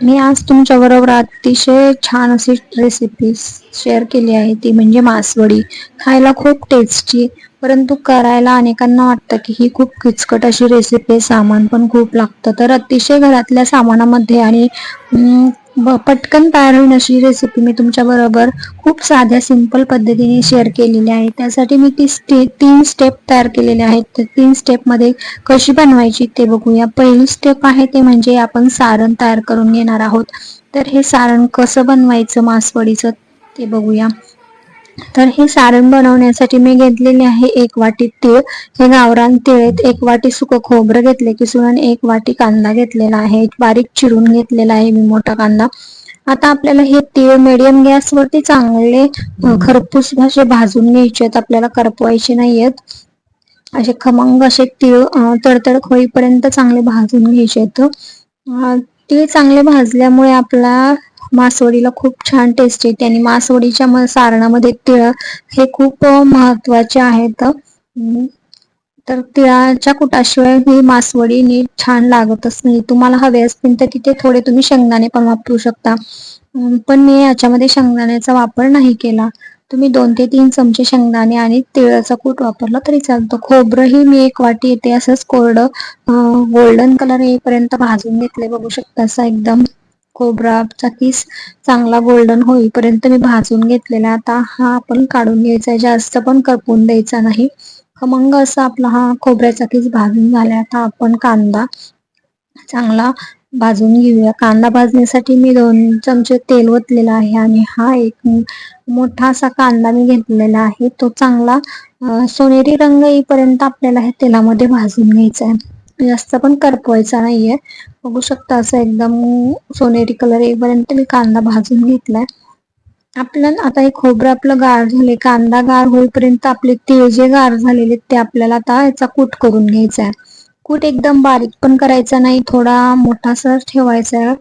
मी आज तुमच्या बरोबर अतिशय छान अशी रेसिपी शेअर केली आहे. ती म्हणजे मासवडी. खायला खूप टेस्टी परंतु करायला अनेकांना वाटतं की ही खूप किचकट अशी रेसिपी सामान पण खूप लागतं. तर अतिशय घरातल्या सामानामध्ये आणि पटकन तयार होईल अशी रेसिपी मी तुमच्याबरोबर खूप साध्या सिंपल पद्धतीने शेअर केलेली आहे. त्यासाठी मी ती स्टे तीन स्टेप तयार केलेले आहेत. तर तीन स्टेपमध्ये कशी बनवायची ते बघूया. पहिली स्टेप आहे ते म्हणजे आपण सारण तयार करून घेणार आहोत. तर हे सारण कसं बनवायचं मासवडीचं ते बघूया. तर हे सारण बनवण्यासाठी मी घेतलेले आहे एक वाटी तीळ. हे गावरान तिळेत एक वाटी सुक खोबरं घेतले किसून एक वाटी कांदा घेतलेला आहे. बारीक चिरून घेतलेला आहे मी मोठा कांदा. आता आपल्याला हे तीळ मिडियम गॅसवरती चांगले खरपूस असे भाजून घ्यायचे आहेत. आपल्याला करपवायचे नाहीयेत. असे खमंग असे तीळ तडतड होईपर्यंत चांगले भाजून घ्यायचे आहेत. तीळ चांगले भाजल्यामुळे आपला मासवडीला खूप छान टेस्ट येते आणि मासवडीच्या सारणामध्ये तिळ हे खूप महत्त्वाचे आहेत. तर तिळाच्या कुटाशिवाय ही मासवडी नीट छान लागतच नाही. तुम्हाला हवे असतील तर तिथे थोडे तुम्ही शेंगदाणे पण वापरू शकता. पण मी याच्यामध्ये शेंगदाण्याचा वापर नाही केला. तुम्ही दोन ते तीन चमचे शेंगदाणे आणि तिळाचा कूट वापरला तरी चालतो. खोबरंही मी एक वाटी येते असंच कोरडं गोल्डन कलर येईपर्यंत भाजून घेतले बघू शकता असं एकदम खोबराचा किस चांगला गोल्डन होईपर्यंत मी भाजून घेतलेला. आता हा आपण काढून घ्यायचा आहे. जास्त पण करपून द्यायचा नाही. खमंग असा आपला हा खोबऱ्याचा किस भाजून झाला आता आपण कांदा चांगला भाजून घेऊया. कांदा भाजण्यासाठी मी दोन चमचे तेल ओतलेला आहे आणि हा एक मोठा असा कांदा मी घेतलेला आहे. तो चांगला सोनेरी रंग येईपर्यंत आपल्याला हे तेलामध्ये भाजून घ्यायचा आहे. जास्त पण करपवायचा नाहीये. बघू शकता असं एकदम सोनेरी कलर येईपर्यंत मी कांदा भाजून घेतलाय. आपलं आता हे खोबरं आपलं गार झाले कांदा गार होईपर्यंत आपले तीळ जे गार झालेले ते आपल्याला आता याचा कूट करून घ्यायचा आहे. कूट एकदम बारीक पण करायचा नाही थोडा मोठासा ठेवायचा आहे.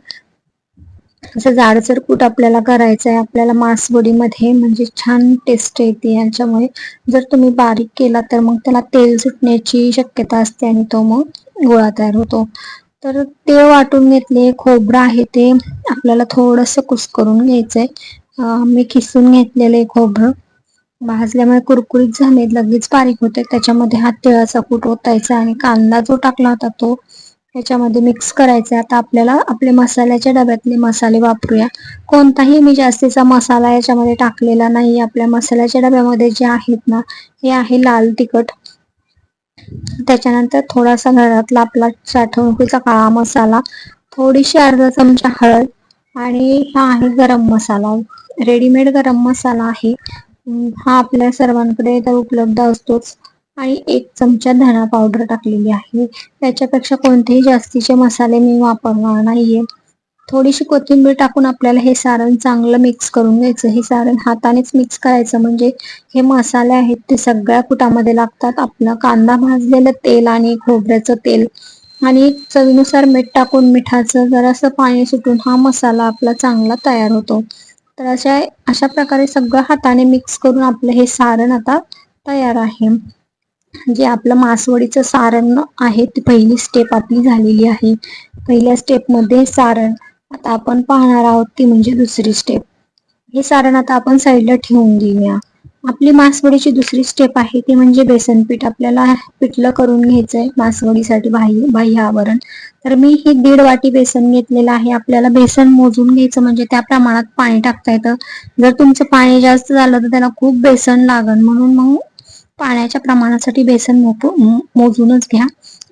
असं जाडसर कूट आपल्याला करायचं आहे. आपल्याला मासवडीमध्ये म्हणजे छान टेस्ट येते याच्यामुळे. जर तुम्ही बारीक केला तर मग त्याला तेल सुटण्याची शक्यता असते आणि तो मग गोळा तयार होतो. तर ते वाटून घेतले खोबरं आहे ते. आपल्याला थोडस कुस्करून घ्यायचंय. मी खिसून आहे खोबरं. भाजल्यामुळे कुरकुरीत झाले लगेच बारीक होते त्याच्यामध्ये हा तिळाचा कूट ओतायचा आणि कांदा जो टाकला होता तो त्याच्यामध्ये मिक्स करायचा. आता आपल्याला आपले मसाल्याच्या डब्यातले मसाले वापरूया. कोणताही मी जास्तीचा मसाला याच्यामध्ये टाकलेला नाही. आपल्या मसाल्याच्या डब्यामध्ये जे आहेत ना हे आहे लाल तिखट. त्याच्यानंतर थोडासा घरातला आपला साठवणुकीचा काळा मसाला थोडीशी अर्धा चमचा हळद आणि हा आहे गरम मसाला. रेडीमेड गरम मसाला आहे. हा आपल्या सर्वांकडे तर उपलब्ध असतोच. आणि एक चमचा धना पावडर टाकलेली आहे. त्याच्यापेक्षा कोणतेही जास्तीचे मसाले मी वापरणार नाहीये. थोडीशी कोथिंबीर टाकून आपल्याला हे सारण चांगलं मिक्स करून घ्यायचं. हे सारण हातानेच मिक्स करायचं. म्हणजे हे मसाले आहेत ते सगळ्या कुटामध्ये लागतात. आपलं कांदा भाजलेलं तेल आणि खोबऱ्याचं तेल आणि चवीनुसार मीठ टाकून मिठाचं जरासं पाणी सुटून हा मसाला आपला चांगला तयार होतो. तर अशा अशा प्रकारे सगळं हाताने मिक्स करून आपलं हे सारण आता तयार आहे. जे आपलं मासवडीचं सारण आहे ती पहिली स्टेप आपली झालेली आहे. पहिल्या स्टेपमध्ये सारण आता आपण पाहणार आहोत ती म्हणजे दुसरी स्टेप हे सारण आता आपण साईडला ठेवून देऊया आपली मासवडीची दुसरी स्टेप आहे ती म्हणजे बेसन पीठ. आपल्याला पिठलं करून घ्यायचंय मासवडीसाठी बाह्य बाह्य आवरण. तर मी ही दीड वाटी बेसन घेतलेलं आहे. आपल्याला बेसन मोजून घ्यायचं म्हणजे त्या प्रमाणात पाणी टाकता येतं. जर तुमचं पाणी जास्त झालं तर त्याला खूप बेसन लागन. म्हणून मग पाण्याच्या प्रमाणासाठी बेसन मोजूनच घ्या.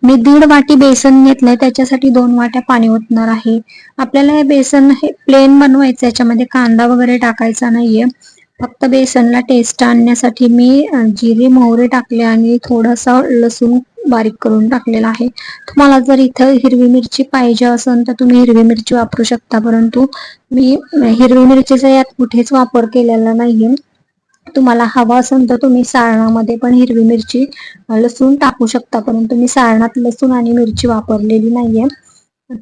मी दीड वाटी बेसन घेतलंय त्याच्यासाठी दोन वाट्या पाणी ओतणार आहे. आपल्याला हे बेसन हे प्लेन बनवायचं याच्यामध्ये कांदा वगैरे टाकायचा नाहीये. फक्त बेसनला टेस्ट आणण्यासाठी मी जिरे मोहरे टाकले आणि थोडासा लसूण बारीक करून टाकलेला आहे. तुम्हाला जर इथं हिरवी मिरची पाहिजे असेल तर तुम्ही हिरवी मिरची वापरू शकता परंतु मी हिरवी मिरचीचा यात कुठेच वापर केलेला नाहीये. तुम्हाला हवा असेल तर तुम्ही सारणामध्ये पण हिरवी मिरची लसूण टाकू शकता. परंतु मी सारणात लसूण आणि मिरची वापरलेली नाहीये.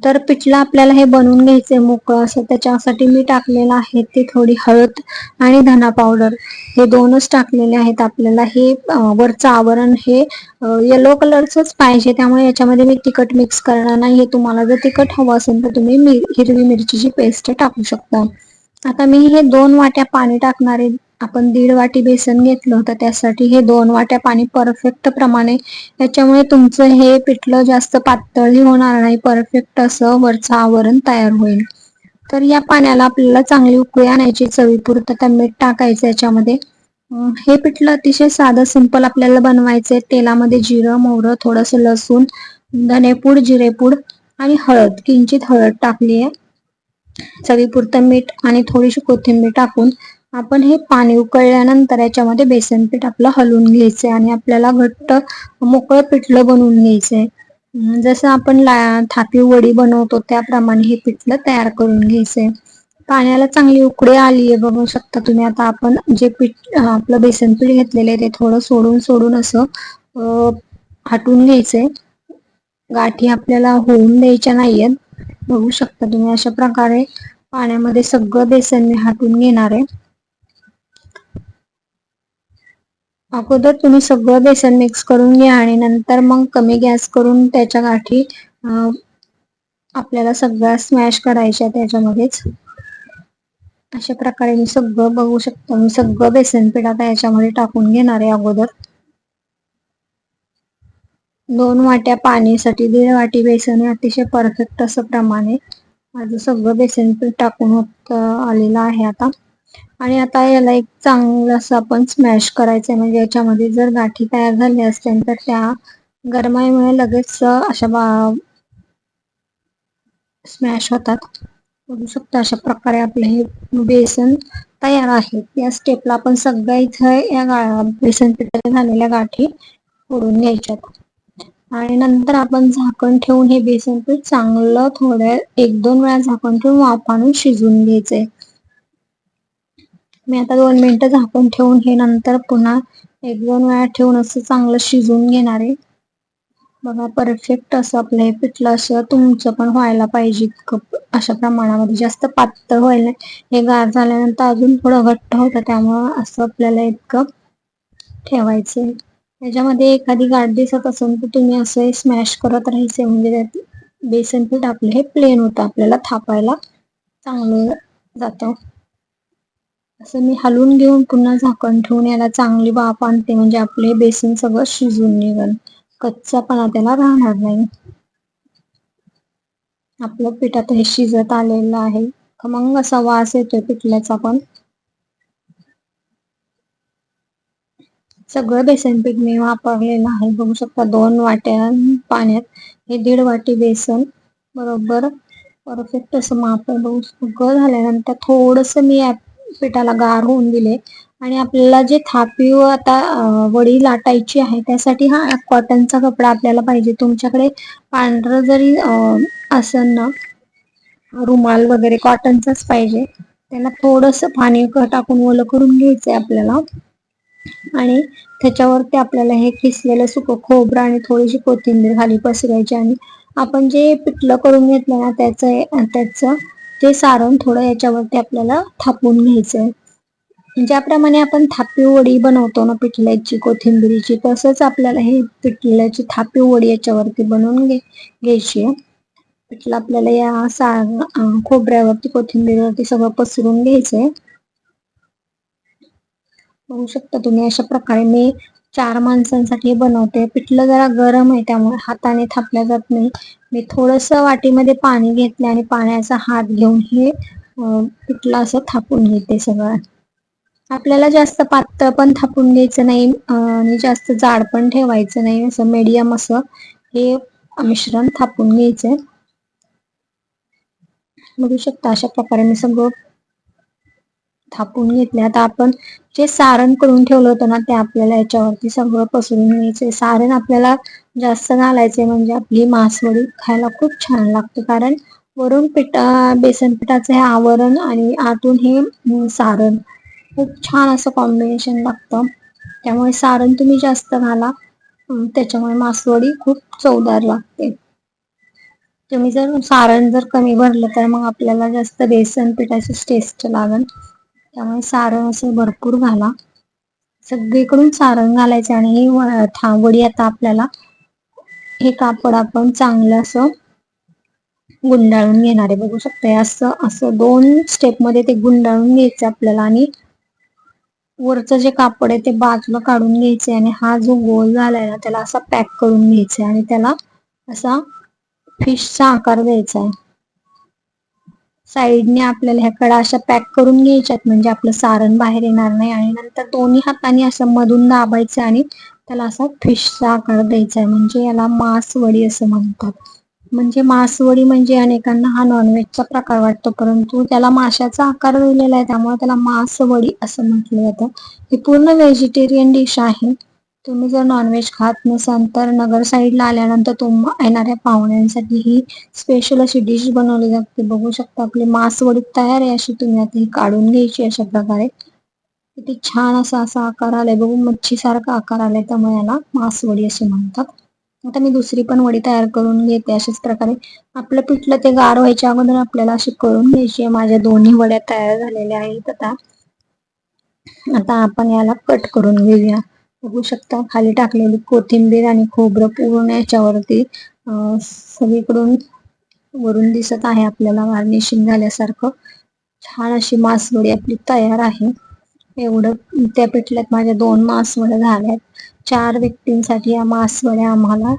तर पिठलं आपल्याला हे बनवून घ्यायचंय मोकळं असं. त्याच्यासाठी मी टाकलेलं आहे ते थोडी हळद आणि धना पावडर. हे दोनच टाकलेले आहेत आपल्याला. हे वरचं आवरण हे येलो कलरचंच पाहिजे. त्यामुळे याच्यामध्ये मी तिखट मिक्स करणार नाही. हे तुम्हाला जर तिखट हवं असेल तर तुम्ही हिरवी मिरचीची पेस्ट टाकू शकता. आता मी हे दोन वाट्या पाणी टाकणारे आपण दीड वाटी बेसन घेतलं होतं त्यासाठी हे दोन वाट्या पाणी परफेक्ट प्रमाणे त्याच्यामुळे तुमचं हे पिठलं जास्त पातळही होणार नाही परफेक्ट असं वरचं आवरण तयार होईल. तर या पाण्याला आपल्याला चांगली उकळी आणायची चवीपुरतं मीठ टाकायचं याच्यामध्ये. हे पिठलं अतिशय साधं सिंपल आपल्याला बनवायचंय. तेलामध्ये जिरं मोहरं थोडस लसूण धनेपूड जिरेपूड आणि हळद किंचित हळद टाकली आहे चवीपुरतं मीठ आणि थोडीशी कोथिंबीर टाकून आपण हे पाणी उकळल्यानंतर याच्यामध्ये बेसन पीठ आपलं हलवून घ्यायचंय आणि आपल्याला घट्ट मोकळं पिठलं बनवून घ्यायचंय. जसं आपण ला थापी वडी बनवतो त्याप्रमाणे हे पिठलं तयार करून घ्यायचंय. पाण्याला चांगली उकडी आली आहे बघू शकता तुम्ही. आता आपण जे पीठ आपलं बेसन पीठ घेतलेलं आहे ते थोडं सोडून सोडून असं हटवून घ्यायचंय. गाठी आपल्याला होऊन द्यायच्या नाहीयेत. बघू शकता तुम्ही अशा प्रकारे पाण्यामध्ये सगळं बेसन मी हाटून घेणार आहे. अगोदर तुम्ही सगळं बेसन मिक्स करून घ्या आणि नंतर मग कमी गॅस करून त्याच्या गाठी आपल्याला सगळ्या स्मॅश करायच्या त्याच्यामध्येच. अशा प्रकारे मी सगळं बघू शकतो. मी सगळं बेसन पीठ आता याच्यामध्ये टाकून घेणार आहे अगोदर. दोन वाट्या पाणीसाठी दीड वाटी बेसन हे अतिशय परफेक्ट असं प्रमाणे माझं सगळं बेसन पीठ टाकून होत आलेलं आहे आता. आणि आता याला एक चांगलं असं आपण स्मॅश करायचंय. म्हणजे याच्यामध्ये जर गाठी तयार झाल्या असतील तर त्या गरमाईमुळे लगेच अशा बा स्मॅश होतात. बघू शकता अशा प्रकारे आपलं हे बेसन तयार आहे. या स्टेपला आपण सगळ्या इथं या बेसन पिठाच्या झालेल्या गाठी फोडून घ्यायच्यात. आणि नंतर आपण झाकण ठेवून हे बेसन पीठ चांगलं थोड्या एक दोन वेळा झाकण ठेवून वाफाणून शिजून शिजवून घ्यायचंय. मी आता दोन मिनटं झाकून ठेवून हे नंतर पुन्हा एक दोन वेळा ठेवून असं चांगलं शिजवून घेणार आहे. बघा परफेक्ट असं आपलं हे पिठलं असं तुमचं पण व्हायला पाहिजे अशा प्रमाणामध्ये. जास्त पातळ व्हायला हे गार झाल्यानंतर अजून थोडं घट्ट होतं त्यामुळं असं आपल्याला इतकं ठेवायचं आहे. त्याच्यामध्ये एखादी गाठ दिसत असेल तर तुम्ही असं स्मॅश करत राहायचे म्हणजे बेसन पीठ आपलं हे प्लेन होतं. आपल्याला थापायला चांगलं जातं. असं मी हलवून घेऊन पुन्हा झाकण ठेवून याला चांगली वाफ आणते. म्हणजे आपले बेसन सगळं शिजून निघल कच्चापणा त्याला राहणार नाही. आपलं पीठ आता हे शिजत आलेलं आहे. मग असा वास येतोय पिठल्याचा पण. सगळं बेसन पीठ मी वापरलेलं आहे. बघू शकता दोन वाट्या पाण्यात. हे दीड वाटी बेसन. बरोबर. परफेक्ट असं माप बघू सगळं झाल्यानंतर थोडस मी पिठाला गार होऊन दिले. आणि आपल्याला जे थापी आता वडी लाटायची आहे त्यासाठी हा कॉटनचा कपडा आपल्याला पाहिजे. तुमच्याकडे पांढरं जरी असेल ना रुमाल वगैरे कॉटनचाच पाहिजे. त्याला थोडस पाणी टाकून ओलं करून घ्यायचंय आपल्याला. आणि त्याच्यावरती आपल्याला हे किसलेलं सुकं खोबरं आणि थोडीशी कोथिंबीर खाली पसरायची. आणि आपण जे पिठलं करून घेतलं ना त्याचं त्याचं ते सारण थोडं याच्यावरती आपल्याला थापून घ्यायचंय. म्हणजे ज्याप्रमाणे आपण थापी वडी बनवतो ना पिठल्याची कोथिंबिरीची तसंच आपल्याला हे पिठल्याची थापी वडी याच्यावरती बनवून घे घ्यायची. पिठलं आपल्याला या सा खोबऱ्यावरती कोथिंबीरवरती सगळं पसरून घ्यायचंय. बघू शकता तुम्ही अशा प्रकारे मी चार माणसांसाठी बनवते. पिठलं जरा गरम आहे त्यामुळे हाताने थापल्या जात नाही. मी थोडस वाटीमध्ये पाणी घेतले आणि पाण्याचा हात घेऊन हे पिठलं असं थापून घेते सगळं. आपल्याला जास्त पातळ पण थापून घ्यायचं नाही आणि जास्त जाड पण ठेवायचं नाही. असं मीडियम असं हे मिश्रण थापून घ्यायचंय. बघू शकता अशा प्रकारे मी सगळं थापून घेतले आता आपण जे सारण करून ठेवलं होतं ना ते आपल्याला याच्यावरती सगळं पसरून घ्यायचंय. सारण आपल्याला जास्त घालायचे म्हणजे आपली मासवडी खायला खूप छान लागते. कारण वरून पिठा बेसन पिठाचं हे आवरण आणि आतून हे सारण खूप छान असं कॉम्बिनेशन लागतं. त्यामुळे सारण तुम्ही जास्त घाला. त्याच्यामुळे मासवडी खूप चवदार लागते. तुम्ही जर सारण जर कमी भरलं तर मग आपल्याला जास्त बेसन पिठाचीच टेस्ट लागल त्यामुळे सारण असं भरपूर घाला सगळीकडून सारण घालायचं आणि ही थांबडी आता आपल्याला हे कापड आपण चांगलं असं गुंडाळून घेणार आहे. बघू शकता असं असं दोन स्टेपमध्ये ते गुंडाळून घ्यायचं आपल्याला आणि वरचं जे कापड आहे ते बाजूला काढून घ्यायचे आणि हा जो गोल झालाय ना त्याला असा पॅक करून घ्यायचा आणि त्याला असा फिशचा आकार द्यायचा आहे साईडने आपल्याला ह्या कडा अशा पॅक करून घ्यायच्यात. म्हणजे आपलं सारण बाहेर येणार नाही आणि नंतर दोन्ही हाताने असं मधून दाबायचं आणि त्याला असा फिशचा आकार द्यायचा आहे. म्हणजे याला मासवडी असं म्हणतात. म्हणजे मासवडी म्हणजे अनेकांना हा नॉनव्हेजचा प्रकार वाटतो. परंतु त्याला माशाचा आकार दिलेला आहे. त्यामुळे त्याला मासवडी असं म्हटलं जातं. ही पूर्ण व्हेजिटेरियन डिश आहे. तुम्ही जर नॉनव्हेज खात नसाल तर नगर साईडला आल्यानंतर तुम येणाऱ्या पाहुण्यांसाठी ही स्पेशल अशी डिश बनवली जाते. बघू शकता आपली मासवडी तयार आहे अशी तुम्ही आता ही काढून घ्यायची अशा प्रकारे. किती छान असा असा आकार आलाय. बघू मच्छीसारखा आकार आलाय त्यामुळे याला मासवडी असे म्हणतात. आता मी दुसरी पण वडी तयार करून घेते अशाच प्रकारे. आपलं पिठलं ते गार व्हायच्या अगोदर आपल्याला अशी करून घ्यायची आहे. माझ्या दोन्ही वड्या तयार झालेल्या आहेत आता. आता आपण याला कट करून घेऊया. बघू शकता. खाली टाकलेली कोथिंबीर आणि खोबरं पूर्ण याच्यावरती सगळीकडून वरून दिसत आहे आपल्याला वार्निशिंग झाल्यासारखं. छान अशी मासवडी आपली तयार आहे. एवढं त्या पिठल्यात माझ्या दोन मासवड्या झाल्यात. चार व्यक्तींसाठी या मासवड्या आम्हाला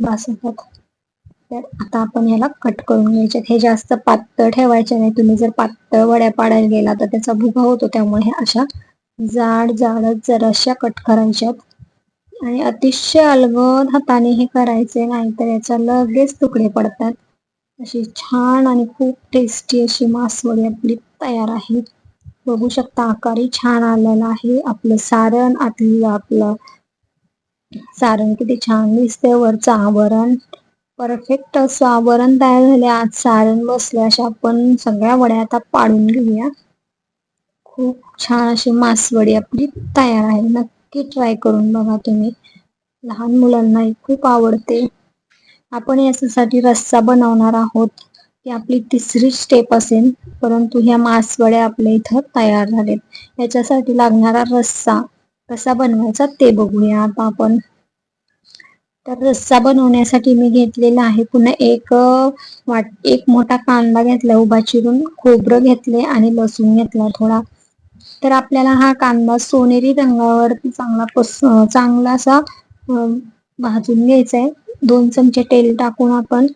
बास तर आता आपण याला कट करून घ्यायचे. हे जास्त पातळ ठेवायचे नाही. तुम्ही जर पातळ वड्या पाडायला गेला तर त्याचा भुगा होतो. त्यामुळे अशा जाड जाडच जराशा कट करायच्यात आणि अतिशय अलगद हाताने हे करायचे नाही तर याच्या लगेच तुकडे पडतात. अशी छान आणि खूप टेस्टी अशी मासवडी आपली तयार आहे. बघू शकता आकारही छान आलेला आहे. आपलं सारण आतलं आपलं सारण किती छान दिसते वरचं आवरण परफेक्ट असं आवरण तयार झाले आज सारण बसले अशा आपण सगळ्या वड्या आता पाडून घेऊया. खूप छान अशी मासवडी आपली तयार आहे. नक्की ट्राय करून बघा तुम्ही. लहान मुलांनाही खूप आवडते. आपण याच्यासाठी रस्सा बनवणार आहोत. ही आपली तिसरी स्टेप असेल. परंतु ह्या मासवड्या आपल्या इथं तयार झालेत. याच्यासाठी लागणारा रस्सा कसा बनवायचा ते बघूया आता आपण. तर रस्सा बनवण्यासाठी मी घेतलेला आहे पुन्हा एक वाट एक मोठा कांदा घेतला उभा चिरून खोबरं घेतले आणि लसूण घेतला थोडा. तर आपल्याला हा कांदा सोनेरी रंगावरती चांगला पस चांगला असा भाजून घ्यायचा आहे दोन चमचे तेल टाकून आपण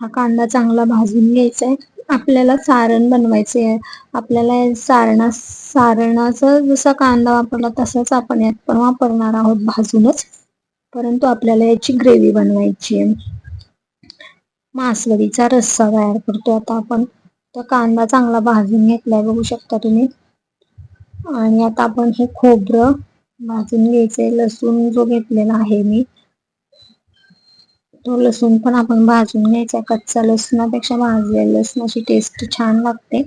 हा कांदा चांगला भाजून घ्यायचा आहे आपल्याला सारण बनवायचे आहे आपल्याला सारणा सारणाचा जसा कांदा वापरला तसाच आपण यात पण वापरणार आहोत भाजूनच. परंतु आपल्याला याची ग्रेव्ही बनवायची आहे. मासवडीचा रस्सा तयार करतो आता आपण तर कांदा चांगला भाजून घेतलाय. बघू शकता तुम्ही. आणि आता आपण हे खोबरं भाजून घ्यायचंय. लसूण जो घेतलेला आहे मी तो लसूण पण आपण भाजून घ्यायचा. कच्चा लसणापेक्षा भाजलेल्या लसणाची टेस्ट छान लागते.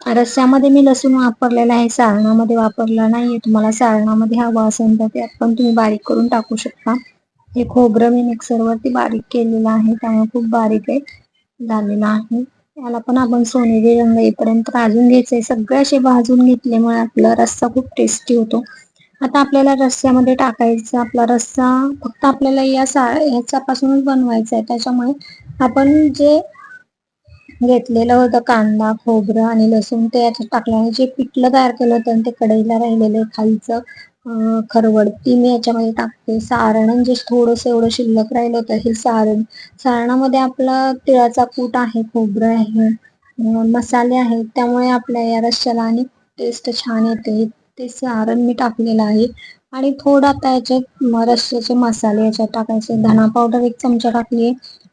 रस्स्यामध्ये मी लसूण वापरलेला आहे. सारणामध्ये वापरला नाहीये. तुम्हाला सारणामध्ये हवा असेल तर त्यात पण तुम्ही बारीक करून टाकू शकता. हे खोबरं मी मिक्सरवरती बारीक केलेलं आहे. त्यामुळे खूप बारीक आहे झालेलं आहे. याला पण आपण सोनेरी रंग येईपर्यंत भाजून घ्यायचंय. सगळे असे भाजून घेतल्यामुळे आपला रस्सा खूप टेस्टी होतो. आता आपल्याला रस्स्यामध्ये टाकायचा आपला रस्सा फक्त आपल्याला या सा ह्याच्यापासूनच बनवायचा आहे त्याच्यामुळे आपण जे घेतलेलं होतं कांदा खोबरं आणि लसूण ते याच्यात टाकल्याने जे पिठलं तयार केलं होतं आणि ते कढईला राहिलेलं खालचं खरवड. ती मी याच्यामध्ये टाकते. सारण जे थोडंसं एवढं शिल्लक राहिलं होतं हे सारण. सारणामध्ये आपला तिळाचा कूट आहे खोबरं आहे मसाले आहेत. त्यामुळे आपल्या या रश्याला आणि टेस्ट छान येते. ते सारण मी टाकलेलं आहे. आणि थोडं आता याच्यात रश्याचे मसाले याच्यात टाकायचे. धना पावडर एक चमचा टाकली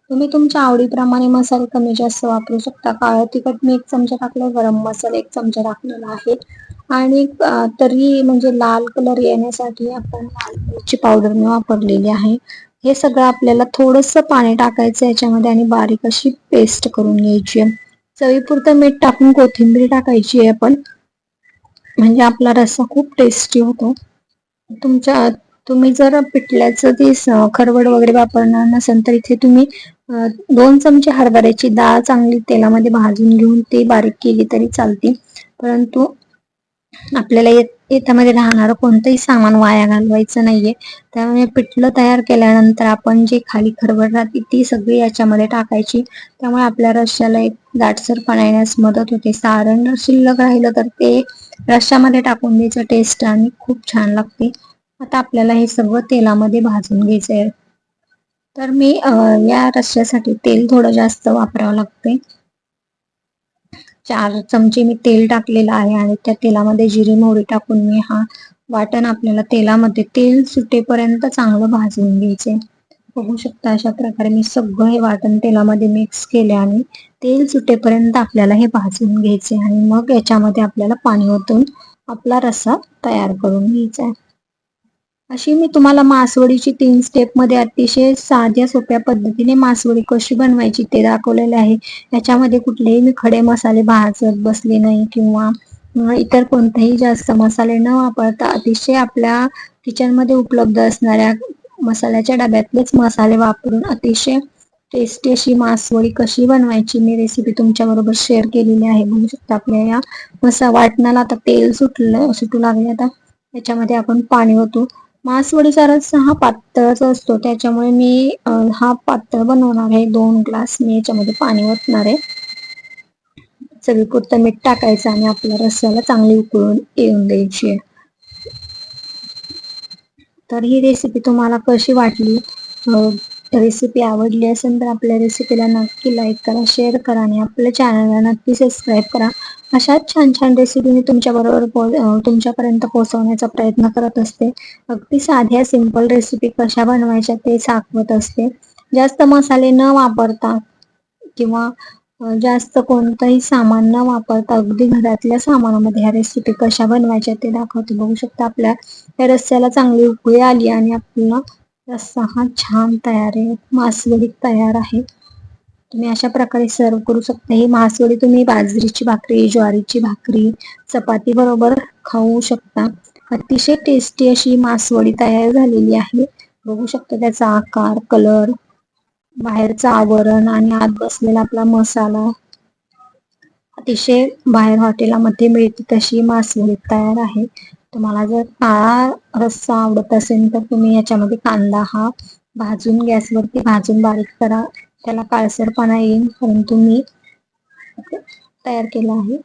तुम्ही तुमच्या आवडीप्रमाणे मसाले कमी जास्त वापरू शकता. काळं तिखट मी एक चमचा टाकलं गरम मसाला एक चमचा टाकलेला आहे. आणि तरी म्हणजे लाल कलर येण्यासाठी आपण लाल मिरची पावडर मी वापरलेली आहे. हे सगळं आपल्याला थोडंसं पाणी टाकायचं याच्यामध्ये आणि बारीक अशी पेस्ट करून घ्यायची आहे. चवीपुरतं मीठ टाकून कोथिंबीर टाकायची आहे आपण. म्हणजे आपला रस्सा खूप टेस्टी होतो. तुमच्या तुम्ही जर पिठल्याचं ते खरवड वगैरे वापरणार नसेल तर इथे तुम्ही दोन चमचे हरभऱ्याची डाळ चांगली तेलामध्ये भाजून घेऊन ते बारीक केली तरी चालते परंतु आपल्याला येत- राहणारं कोणतंही सामान वाया घालवायचं नाहीये. त्यामुळे पिठलं तयार केल्यानंतर आपण जे खाली खरबड राहते ती सगळी याच्यामध्ये टाकायची. त्यामुळे आपल्या रश्याला एक दाटसरपणा येण्यास मदत होते. सारण शिल्लक राहिलं तर ते रश्श्यामध्ये टाकून द्यायचं टेस्ट आणि खूप छान लागते. आता आपल्याला हे सगळं तेलामध्ये भाजून घ्यायचं आहे तर मी या रश्यासाठी तेल थोडं जास्त वापरावं लागते चार चमचे मी तेल टाकलेलं आहे आणि त्या तेलामध्ये जिरी मोहरी टाकून मी हा वाटण आपल्याला तेलामध्ये तेल सुटेपर्यंत चांगलं भाजून घ्यायचे. बघू शकता अशा प्रकारे मी सगळं हे वाटण तेलामध्ये मिक्स केले आणि तेल सुटेपर्यंत आपल्याला हे भाजून घ्यायचे आणि मग याच्यामध्ये आपल्याला पाणी ओतून आपला रस्सा तयार करून घ्यायचा आहे. अशी मी तुम्हाला मासवडीची तीन स्टेपमध्ये अतिशय साध्या सोप्या पद्धतीने मासवडी कशी बनवायची ते दाखवलेले आहे. याच्यामध्ये कुठलेही मी खडे मसाले भाजत बसले नाही किंवा इतर कोणतेही जास्त मसाले न वापरता अतिशय आपल्या किचनमध्ये उपलब्ध असणाऱ्या मसाल्याच्या डब्यातलेच मसाले वापरून अतिशय टेस्टी अशी मासवडी कशी बनवायची मी रेसिपी तुमच्या बरोबर शेअर केलेली आहे. बघू शकता आपल्या या मसा वाटणाला आता तेल सुटलं सुटू लागले आता. याच्यामध्ये आपण पाणी होतो मासवडीचा रस्सा हा पातळच असतो. त्याच्यामुळे मी हा पातळ बनवणार आहे. दोन ग्लास मी याच्यामध्ये पाणी ओतणार आहे. चवीपुरतं मीठ टाकायचं आणि आपल्या रस्स्याला चांगली उकळून येऊन द्यायची तर ही रेसिपी तुम्हाला कशी वाटली? रेसिपी आवडली असेल तर आपल्या रेसिपीला नक्की लाईक करा शेअर करा आणि आपल्या चॅनलला नक्की सबस्क्राईब करा. अशाच छान छान रेसिपी मी तुमच्याबरोबर पो तुमच्यापर्यंत पोहोचवण्याचा प्रयत्न करत असते. अगदी साध्या सिंपल रेसिपी कशा बनवायच्या ते दाखवत असते. जास्त मसाले न वापरता किंवा जास्त कोणतंही सामान न वापरता अगदी घरातल्या सामानामध्ये ह्या रेसिपी कशा बनवायच्या ते दाखवते. बघू शकता आपल्या त्या रस्स्याला चांगली उकळी आली आणि आपला रस्सा सहा छान तयार आहेत. मासवडी तयार आहे. तुम्ही अशा प्रकारे सर्व करू शकता. ही मासवडी तुम्ही बाजरीची भाकरी ज्वारीची भाकरी चपाती बरोबर खाऊ शकता. अतिशय टेस्टी अशी मासवडी तयार झालेली आहे. बघू शकता त्याचा आकार कलर बाहेरचं आवरण आणि आत बसलेला आपला मसाला. अतिशय बाहेर हॉटेलामध्ये मिळते तशी मासवडी तयार आहे. तुम्हाला जर काळा रस्सा आवडत असेल तर तुम्ही याच्यामध्ये कांदा हा भाजून गॅसवरती भाजून बारीक करा. त्याला काळसरपणा येईल परंतु मी तयार केला आहे.